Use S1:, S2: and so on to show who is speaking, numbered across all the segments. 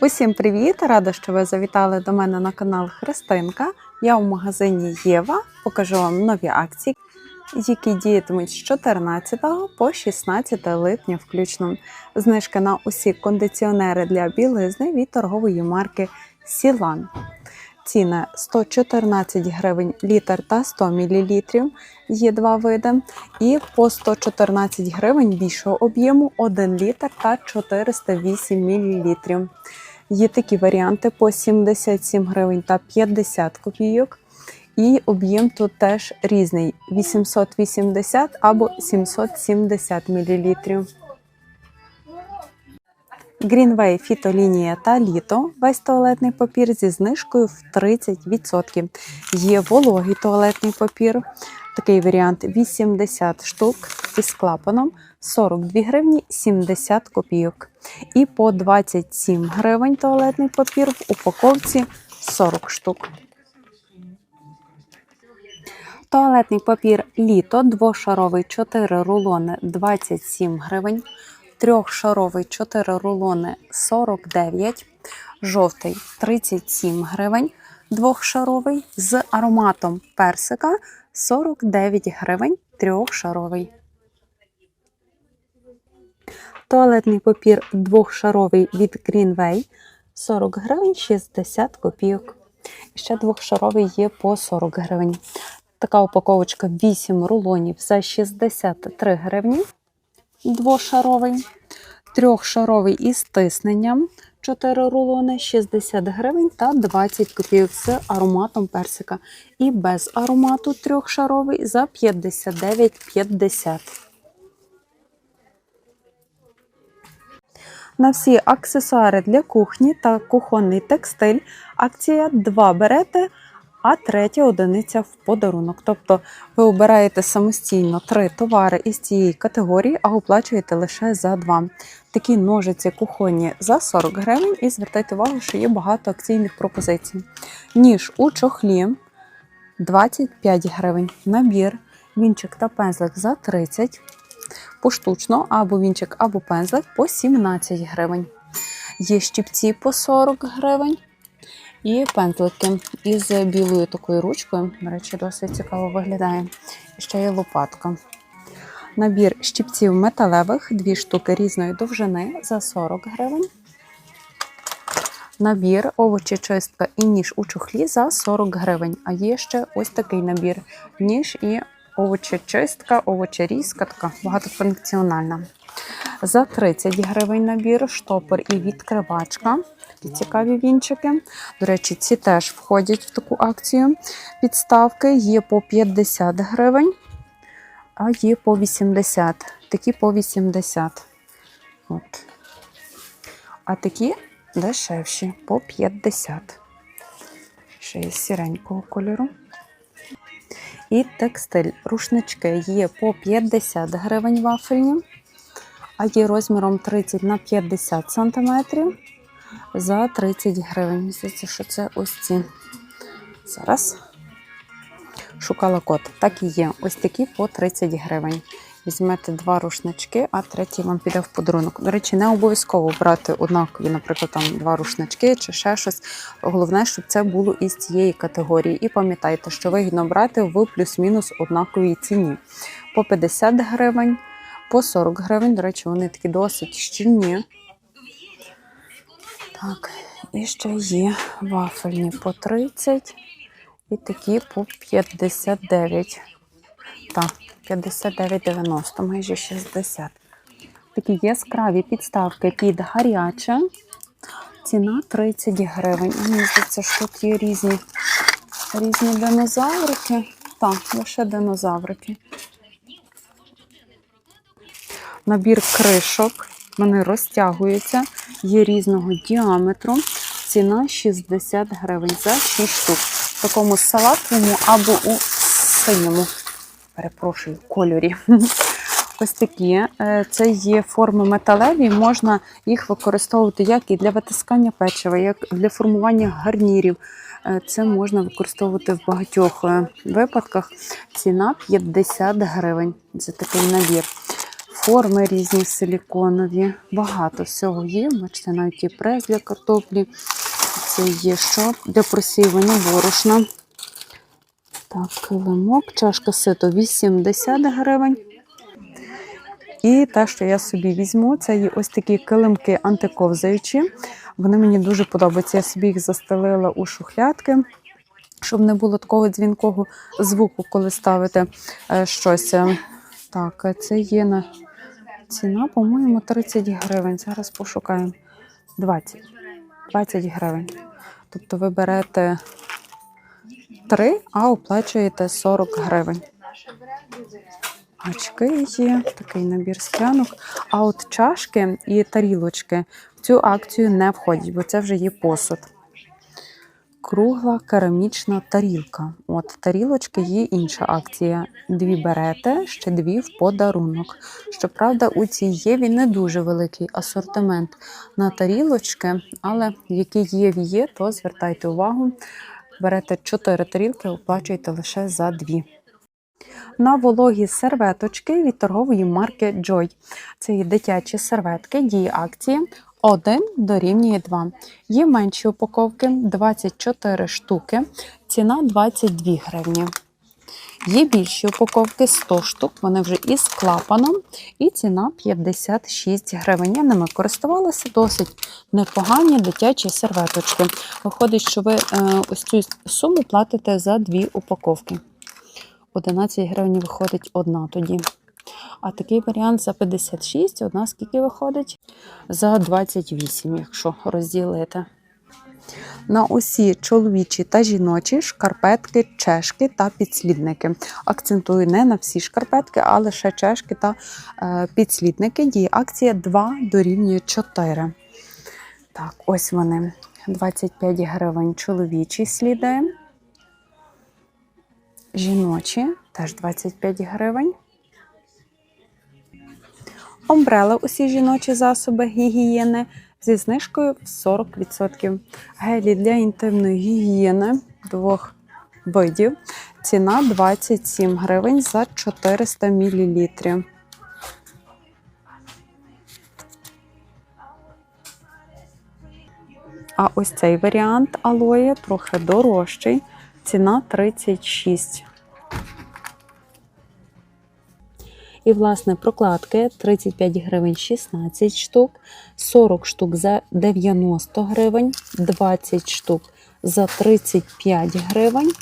S1: Усім привіт! Рада, що ви завітали до мене на канал Христинка. Я у магазині Єва. Покажу вам нові акції, які діятимуть з 14 по 16 липня включно. Знижка на усі кондиціонери для білизни від торгової марки Сілан. Ціни 114 гривень літр та 100 мл. Є два види. І по 114 гривень більшого об'єму 1 літр та 408 мл. Є такі варіанти по 77 гривень та 50 копійок. І об'єм тут теж різний: 880 або 770 мл. Greenway фітолінія та літо весь туалетний папір зі знижкою в 30%. Є вологий туалетний папір. Такий варіант 80 штук із клапаном 42 гривні 70 копійок. І по 27 гривень туалетний папір в упаковці 40 штук. Туалетний папір літо двошаровий 4 рулони 27 гривень. Трьохшаровий 4 рулони 49, жовтий 37 гривень, двохшаровий з ароматом персика 49 гривень, трьохшаровий. Туалетний папір двохшаровий від Greenway 40 гривень 60 копійок. І ще двохшаровий є по 40 гривень. Така упаковочка 8 рулонів за 63 гривні двошаровий, трьохшаровий із тисненням 4 рулони 60 гривень та 20 копійок з ароматом персика. І без аромату трьохшаровий за 59,50. На всі аксесуари для кухні та кухонний текстиль акція 2 берете, а третя одиниця в подарунок. Тобто ви обираєте самостійно три товари із цієї категорії, а оплачуєте лише за два. Такі ножиці кухонні за 40 гривень. І звертайте увагу, що є багато акційних пропозицій. Ніж у чохлі 25 гривень. Набір, вінчик та пензлик за 30 поштучно, або вінчик, або пензлик по 17 гривень. Є щипці по 40 гривень. І пензлики із білою такою ручкою. До речі, досить цікаво виглядає. Ще є лопатка. Набір щипців металевих, дві штуки різної довжини за 40 гривень. Набір овочечистка і ніж у чохлі за 40 гривень. А є ще ось такий набір: ніж і овочечистка, овочерізка, така багатофункціональна. За 30 гривень набір, штопор і відкривачка. Такі цікаві вінчики. До речі, ці теж входять в таку акцію. Підставки є по 50 гривень, а є по 80. Такі по 80. От. А такі дешевші по 50. Ще є сіренького кольору. І текстиль. Рушнички є по 50 гривень вафельні, а є розміром 30 на 50 сантиметрів за 30 гривень. Здається, що це ось ці. Зараз шукала код. Так і є. Ось такі по 30 гривень. Візьмете два рушнички, а третій вам піде в подарунок. До речі, не обов'язково брати однакові, наприклад, там два рушнички чи ще щось. Головне, щоб це було із цієї категорії. І пам'ятайте, що вигідно брати в плюс-мінус однаковій ціні. По 50 гривень, по 40 гривень. До речі, вони такі досить щільні. Так, і ще є вафельні по 30 і такі по 59. Так, 59,90, майже 60. Такі яскраві підставки під гаряче. Ціна 30 гривень. Мені здається, що тут є різні, різні динозаврики. Так, лише динозаврики. Набір кришок. Вони розтягуються, є різного діаметру. Ціна 60 гривень за 6 штук. В такому салатовому або у синьому, перепрошую, кольорі. Ось такі. Е, Це є форми металеві, можна їх використовувати як і для витискання печива, як для формування гарнірів. Е, Це можна використовувати в багатьох е, випадках. Ціна 50 гривень за такий набір. Форми різні силіконові. Багато всього є. Бачите, навіть і прес для картоплі. Це є що для просіювання борошна. Так, килимок, чашка сито 80 гривень. І те, що я собі візьму, це є ось такі килимки антиковзаючі. Вони мені дуже подобаються. Я собі їх застелила у шухлядки, щоб не було такого дзвінкого звуку, коли ставите е, щось. Так, це є на ціна, по-моєму, 30 гривень. Зараз пошукаємо 20. 20 гривень. Тобто ви берете 3, а оплачуєте 40 гривень. Очки є, такий набір склянок. А от чашки і тарілочки в цю акцію не входять, бо це вже є посуд. Кругла керамічна тарілка. От тарілочки є інша акція. Дві берете, ще дві в подарунок. Щоправда, у цій Єві не дуже великий асортимент на тарілочки, але які Єві є, то звертайте увагу. Берете 4 тарілки, оплачуєте лише за дві на вологі серветочки від торгової марки Joy. Це є дитячі серветки, дії акції 1 дорівнює 2. Є менші упаковки 24 штуки, ціна 22 гривні. Є більші упаковки 100 штук, вони вже із клапаном, і ціна 56 гривень. Я ними користувалася досить непогані дитячі серветочки. Виходить, що ви е, ось цю суму платите за дві упаковки. 11 гривень виходить одна тоді. А такий варіант за 56, одна скільки виходить? За 28, якщо розділити. На усі чоловічі та жіночі шкарпетки, чешки та підслідники. Акцентую не на всі шкарпетки, а лише чешки та е, підслідники. Діє акція 2 дорівнює 4. Так, ось вони. 25 гривень чоловічі сліди. Жіночі теж 25 гривень. Омбрела усі жіночі засоби гігієни зі знижкою в 40%. Гелі для інтимної гігієни двох видів. Ціна 27 гривень за 400 мл. А ось цей варіант алоє трохи дорожчий. Ціна 36. І, власне, прокладки 35 гривень 16 штук, 40 штук за 90 гривень, 20 штук за 35 гривень,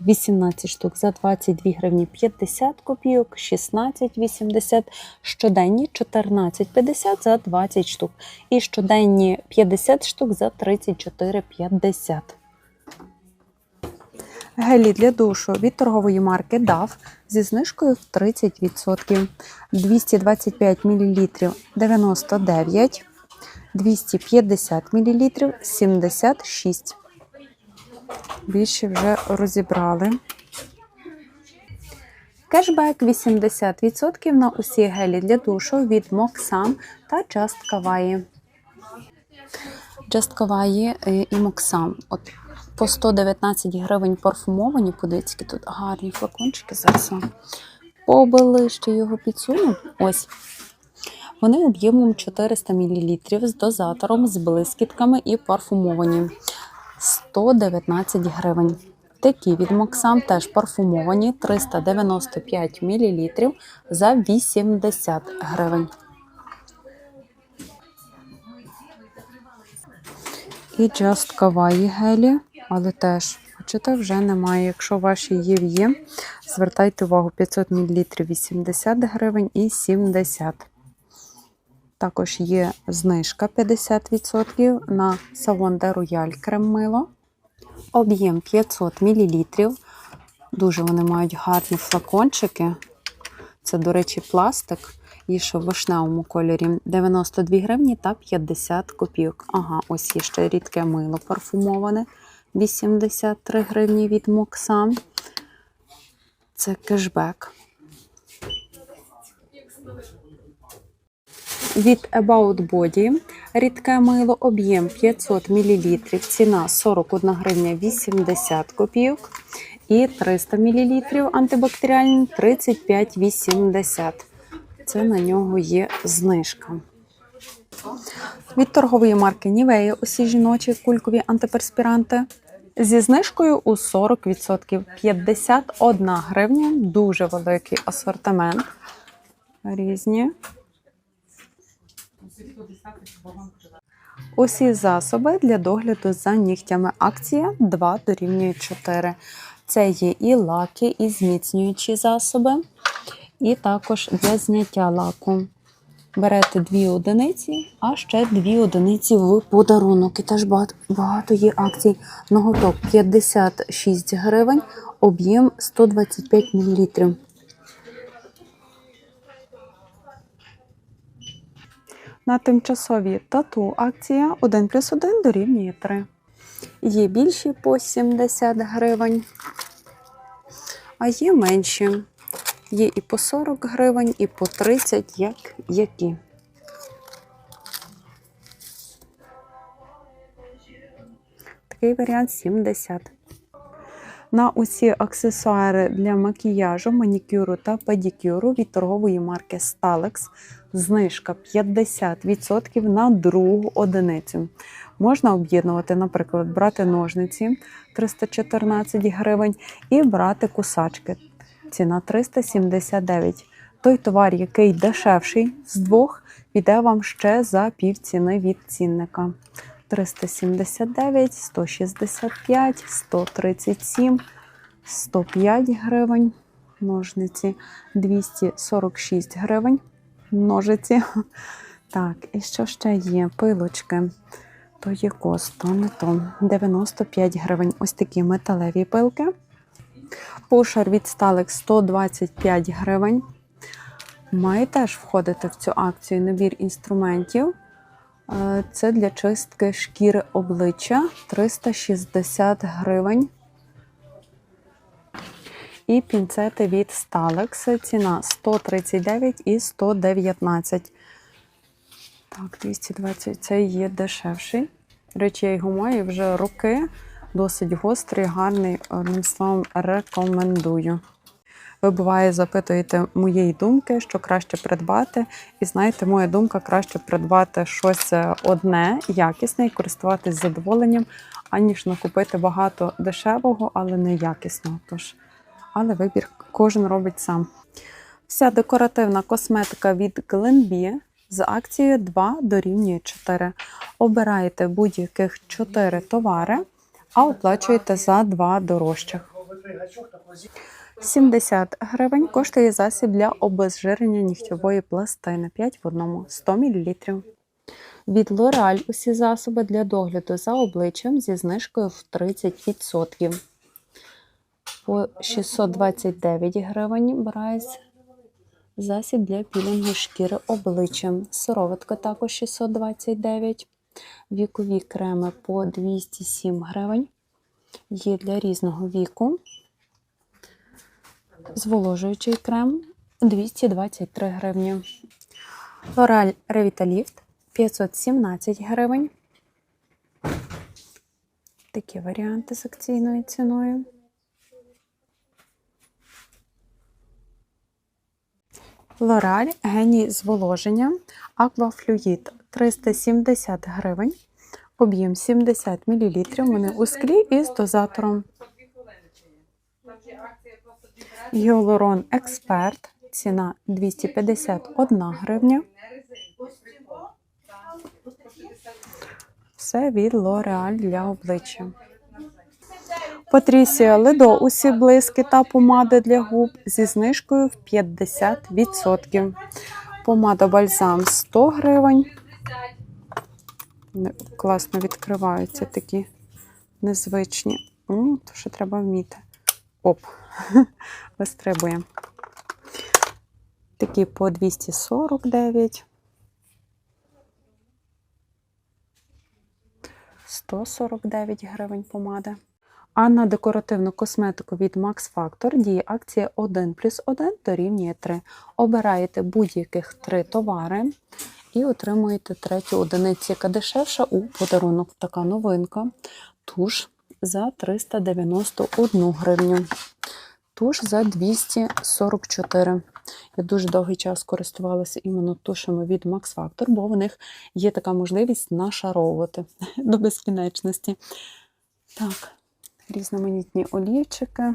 S1: 18 штук за 22 гривні 50 копійок, 16,80, щоденні 14,50 за 20 штук. І щоденні 50 штук за 34,50. Гелі для душу від торгової марки DAF зі знижкою в 30%. 225 мл 99, 250 мл 76. Більше вже розібрали. Кешбек 80% на усі гелі для душу від Moxam та. Just Kawaii е, і Moxam. От по 119 гривень парфумовані. Подивіться, які тут гарні флакончики. Зараз вам поближче його підсуну. Ось. Вони об'ємом 400 мл з дозатором, з блискітками і парфумовані. 119 гривень. Такі від Моксам теж парфумовані 395 мл за 80 гривень. І Just Kawaii гелі, але теж, бачите, вже немає. Якщо ваші є, є, звертайте увагу 500 мл 80 гривень і 70. Також є знижка 50% на Savon de Royal крем мило. Об'єм 500 мл. Дуже вони мають гарні флакончики. Це, до речі, пластик. Є ще в вишневому кольорі 92 гривні та 50 копійок. Ага, ось є ще рідке мило парфумоване. 83 гривні від Моксам. Це кешбек. Від About Body рідке мило, об'єм 500 мл, ціна 41 гривня 80 копійок. І 300 мл антибактеріальний 35,80. це на нього є знижка. Від торгової марки Нівея усі жіночі кулькові антиперспіранти зі знижкою у 40%. 51 гривня, дуже великий асортимент. Різні. Усі засоби для догляду за нігтями. Акція 2 дорівнює 4. Це є і лаки, і зміцнюючі засоби, і також для зняття лаку. Берете дві одиниці, а ще дві одиниці в подарунок. І теж багато, є акцій. Ноготок 56 гривень, об'єм 125 мл. На тимчасові тату акція 1 плюс 1 дорівнює 3. Є більші по 70 гривень, а є менші. Є і по 40 гривень, і по 30, як які. Такий варіант 70. На усі аксесуари для макіяжу, манікюру та педикюру від торгової марки Stalex знижка 50% на другу одиницю. Можна об'єднувати, наприклад, брати ножниці 314 гривень і брати кусачки. Ціна 379. Той товар, який дешевший з двох, піде вам ще за півціни від цінника. 379, 165, 137, 105 гривень. Ножниці 246 гривень. Ножиці. Так, і що ще є? Пилочки. То є кос, то не то. 95 гривень. Ось такі металеві пилки. Пушер від Stalex 125 гривень. Має теж входити в цю акцію набір інструментів. Е, Це для чистки шкіри обличчя 360 гривень. І пінцети від Stalex. Ціна 139 і 119. Так, 220 це є дешевший. Речі, я його маю вже роки. Досить гострий, гарний. Одним словом, рекомендую. Ви буває запитуєте моєї думки, що краще придбати. І знаєте, моя думка краще придбати щось одне, якісне і користуватись задоволенням, аніж накупити багато дешевого, але не якісного. Тож, але вибір кожен робить сам. Вся декоративна косметика від Glenbee з акцією 2 дорівнює 4. Обираєте будь-яких 4 товари, а оплачуєте за 2 дорожчих. 70 гривень коштує засіб для обезжирення нігтєвої пластини 5 в одному 100 мл. Від L'Oreal усі засоби для догляду за обличчям зі знижкою в 30%. По 629 гривень брається засіб для пілінгу шкіри обличчя. Сироватка також 629. Вікові креми по 207 гривень. Є для різного віку. Зволожуючий крем 223 гривні. L'Oreal Revitalift 517 гривень. Такі варіанти з акційною ціною. L'Oreal геній зволоження Aquafluid 370 гривень. Об'єм 70 мл. Вони у склі із дозатором. Гіалурон Експерт. Ціна 251 гривня. Все від L'Oreal для обличчя. Патрісія Ледо усі блиски та помади для губ зі знижкою в 50%. Помада бальзам 100 гривень. Класно відкриваються такі незвичні. М, То що треба вміти. Оп, вистрибує. Такі по 249. 149 гривень помада. А на декоративну косметику від Max Factor діє акція 1 плюс 1 дорівнює 3. Обираєте будь-яких 3 товари і отримуєте третю одиницю, яка дешевша у подарунок. Така новинка. Туш за 391 гривню. Туш за 244. Я дуже довгий час користувалася іменно тушами від Max Factor, бо в них є така можливість нашаровувати до безкінечності. Так, різноманітні олівчики.